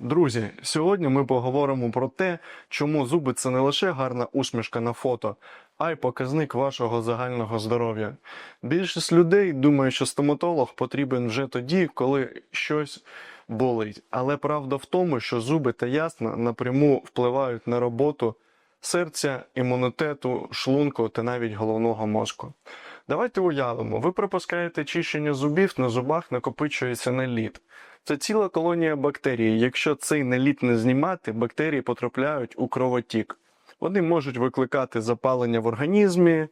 Друзі, сьогодні ми поговоримо про те, чому зуби це не лише гарна усмішка на фото, а й показник вашого загального здоров'я. Більшість людей думає, що стоматолог потрібен вже тоді, коли щось болить. Але правда в тому, що зуби та ясна напряму впливають на роботу серця, імунітету, шлунку та навіть головного мозку. Давайте уявимо, ви пропускаєте чищення зубів, на зубах накопичується наліт. Це ціла колонія бактерій. Якщо цей наліт не знімати, бактерії потрапляють у кровотік. Вони можуть викликати запалення в організмі,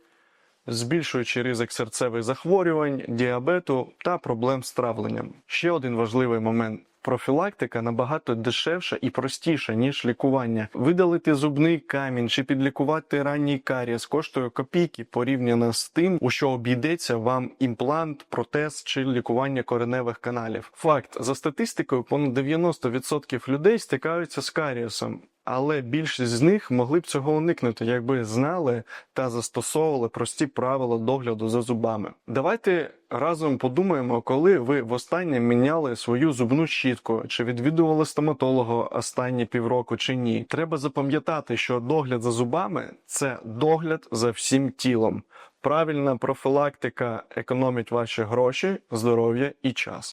збільшуючи ризик серцевих захворювань, діабету та проблем з травленням. Ще один важливий момент. Профілактика набагато дешевша і простіша, ніж лікування. Видалити зубний камінь чи підлікувати ранній каріс коштує копійки порівняно з тим, у що обійдеться вам імплант, протез чи лікування кореневих каналів. Факт за статистикою, понад 90% людей стикаються з карієсом. Але більшість з них могли б цього уникнути, якби знали та застосовували прості правила догляду за зубами. Давайте разом подумаємо, коли ви востаннє міняли свою зубну щітку, чи відвідували стоматолога останні півроку чи ні. Треба запам'ятати, що догляд за зубами це догляд за всім тілом. Правильна профілактика економить ваші гроші, здоров'я і час.